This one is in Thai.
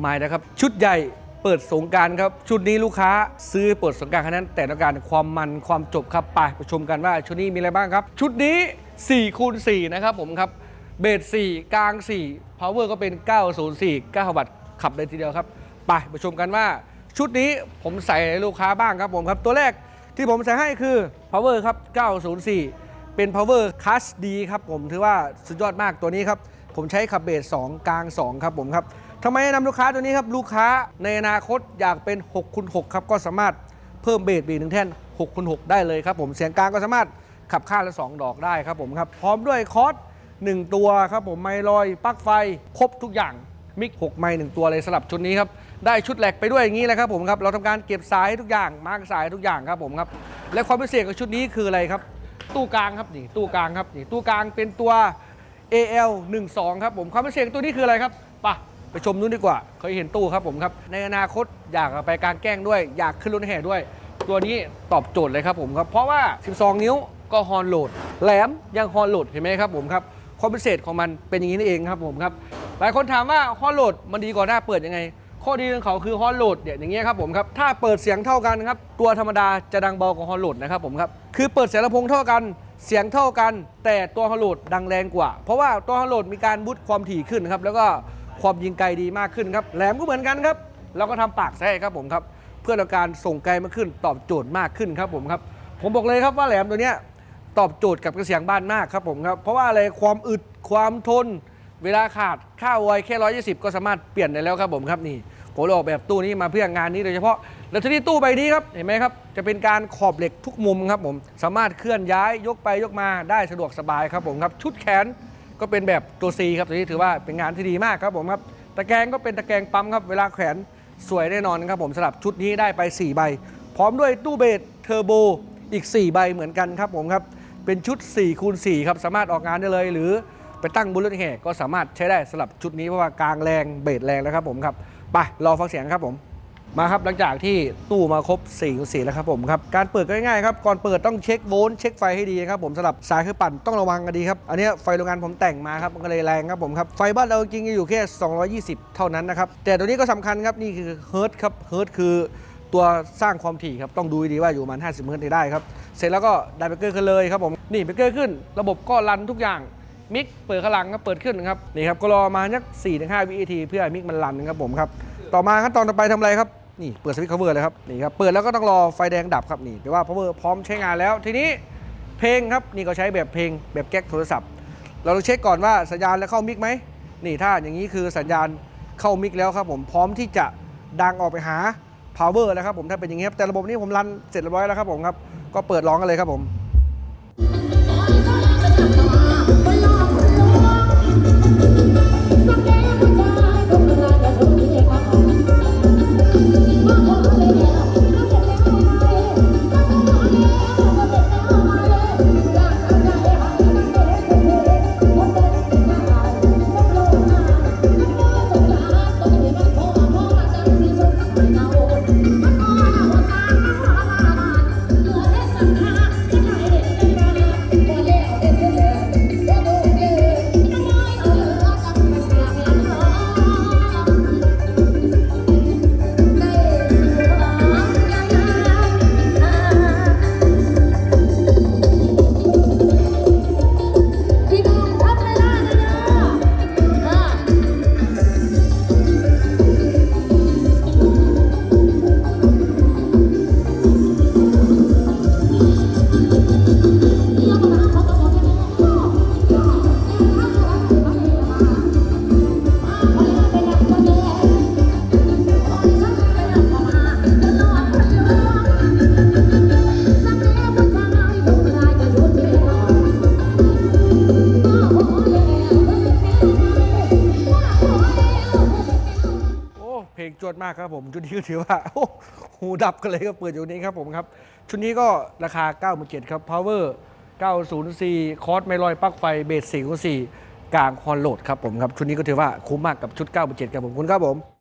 หมายนะครับ ชุดใหญ่เปิดสงการครับ ชุดนี้ลูกค้าซื้อเปิดสงกรารแค่นั้น แต่ต้องการความมันความจบครับไปไปชมกันว่าชุดนี้มีอะไรบ้างครับ ชุดนี้4คูณ4นะครับผมครับเบส4กลาง4 power ก็เป็น 904 9วัตต์ขับเลยทีเดียวครับไปไปชมกันว่า ชุดนี้ผมใส่ให้ลูกค้าบ้างครับผมครับ ตัวแรกที่ผมใส่ให้คือ power ครับ 904 เป็น power class D ครับผมถือว่าสุดยอดมากตัวนี้ครับ ผมใช้ขับเบส2กลาง 2 ครับผมครับทำไมแนะนำลูกค้าตัวนี้ครับ ลูกค้าในอนาคตอยากเป็น6คูณ6ครับก็สามารถเพิ่มเบสบีหนึ่งแท่น6คูณ6ได้เลยครับผมเสียงกลางก็สามารถขับข้างละ 2 ดอกได้ครับผมครับ พร้อมด้วยคอร์ส1ตัวครับผมไมลอยปลั๊กไฟครบทุกอย่างมิก6ไมล์1ตัวเลยสลับชุดนี้ครับได้ชุดแหลกไปด้วยอย่างนี้แหละครับผมครับเราทำการเก็บสายทุกอย่างมาร์กสายทุกอย่างครับผมครับและความพิเศษของชุดนี้คืออะไรครับ ตู้กลางครับนี่ตู้กลางครับนี่ตู้กลางเป็นตัว AL 1 2 ครับผมความพิเศษของตัวนี้คืออะไรครับปะไปชมนู้นดีกว่า เคยเห็นตู้ครับผมครับ ในอนาคตอยากไปกางแกล้งด้วย อยากขึ้นรถแห่ด้วย ตัวนี้ตอบโจทย์เลยครับผมครับ เพราะว่า 12 นิ้วก็ฮอนโหลด แหลมยังฮอนโหลดเห็นไหมครับผมครับความพิเศษของมันเป็นอย่างนี้นี่เองครับผมครับ หลายคนถามว่าฮอนโหลดมันดีกว่าหน้าเปิดยังไง ข้อดีของเขาคือฮอนโหลดเนี่ยอย่างเงี้ยครับผมครับ ถ้าเปิดเสียงเท่ากันครับ ตัวธรรมดาจะดังเบากว่าฮอนโหลดนะครับผมครับ คือเปิดเสียงลำโพงเท่ากัน เสียงเท่ากันแต่ตัวฮอนโหลดดังแรงกว่า เพราะว่าตัวฮอนโหลดมีการบูตความถี่ขึ้นครับแล้วก็ความยิงไกลดีมากขึ้นครับแหลมก็เหมือนกันครับเราก็ทำปากแท้ครับผมครับเพื่อการส่งไกลมากขึ้น ตอบโจทย์มากขึ้นครับผมครับผมบอกเลยครับว่าแหลมตัวเนี้ยตอบโจทย์กับกระเสียงบ้านมากครับผมครับเพราะว่าอะไรความอึดความทน เวลาขาดค่าไวแค่120ก็สามารถเปลี่ยนได้แล้วครับผมครับนี่ ผมเลออกแบบตู้นี้มาเพื่องานนี้โดยเฉพาะแล้วที่นี่ตู้ใบนี้ครับเห็นไหมครับจะเป็นการขอบเหล็กทุกมุมครับผมสามารถเคลื่อนย้ายยกไปยกมาได้สะดวกสบายครับผมครับชุดแขนก็เป็นแบบตัว C ครับตัวนี้ถือว่าเป็นงานที่ดีมากครับผมครับตะแกรงก็เป็นตะแกรงปั๊มครับเวลาแขวนสวยแน่นอนครับผมสำหรับชุดนี้ได้ไป 4 ใบ พร้อมด้วยตู้เบสเทอร์โบอีก 4 ใบเหมือนกันครับผมครับเป็นชุด4คูณ4ครับสามารถออกงานได้เลย หรือไปตั้งบนรถแห่ก็สามารถใช้ได้สำหรับชุดนี้เพราะว่ากลางแรงเบสแรงแล้วครับผมครับ ไปรอฟังเสียงครับผมมาครับหลังจากที่ตู้มาครบ4คูณ4แล้วครับผมครับการเปิดก็ง่ายๆครับก่อนเปิดต้องเช็คโวลต์เช็คไฟให้ดีครับผมสำหรับสายคือปั่นต้องระวังกันดีครับอันนี้ไฟโรงงานผมแต่งมาครับมันก็เลยแรงครับผมครับไฟบ้านเราจริงๆอยู่แค่ 220 เท่านั้นนะครับแต่ตัวนี้ก็สำคัญครับนี่คือเฮิร์ตครับเฮิร์ตคือตัวสร้างความถี่ครับต้องดูดีว่าอยู่ประมาณ50เฮิร์ตได้ครับเสร็จแล้วก็ไดเบเกอร์ขึ้นเลยครับผมนี่เบรกเกอร์ขึ้น ระบบก็รันทุกอย่าง มิกเปิดข้างหลังครับเปิดขึ้นนะครับนี่ครับก็รอมาสัก4-5วินาทีเพื่อให้มิกมันรันนะครับผมครับต่อมาขั้นตอนต่อไปทำอะไรครับนี่เปิดสวิตช์ cover เลยครับนี่ครับเปิดแล้วก็ต้องรอไฟแดงดับครับนี่แปลว่า power พร้อมใช้งานแล้ว ทีนี้เพลงครับนี่ก็ใช้แบบเพลงแบบแก๊กโทรศัพท์ เราต้องเช็คก่อนว่าสัญญาณแล้วเข้ามิกไหมนี่ถ้าอย่างนี้คือสัญญาณเข้ามิกแล้วครับผมพร้อมที่จะดังออกไปหา power แล้วครับผมถ้าเป็นอย่างนี้ครับแต่ระบบนี้ผมรันเสร็จเรียบร้อยแล้วครับผมครับก็เปิดร้องกันเลยครับผม ลงจวดมากครับผม ชุดนี้ก็ถือว่าโอ้หูดับกันเลยก็เปิดอยู่นี้ครับผมครับ ชุดนี้ก็ราคา9 7 0 0ครับ power 904 คอร์สไม่ลอยปลั๊กไฟเบส4 4กลางฮอนโหลดครับผมครับ ชุดนี้ก็ถือว่าคุ้มมากกับชุด9 7 0ครับผมคุณครับผม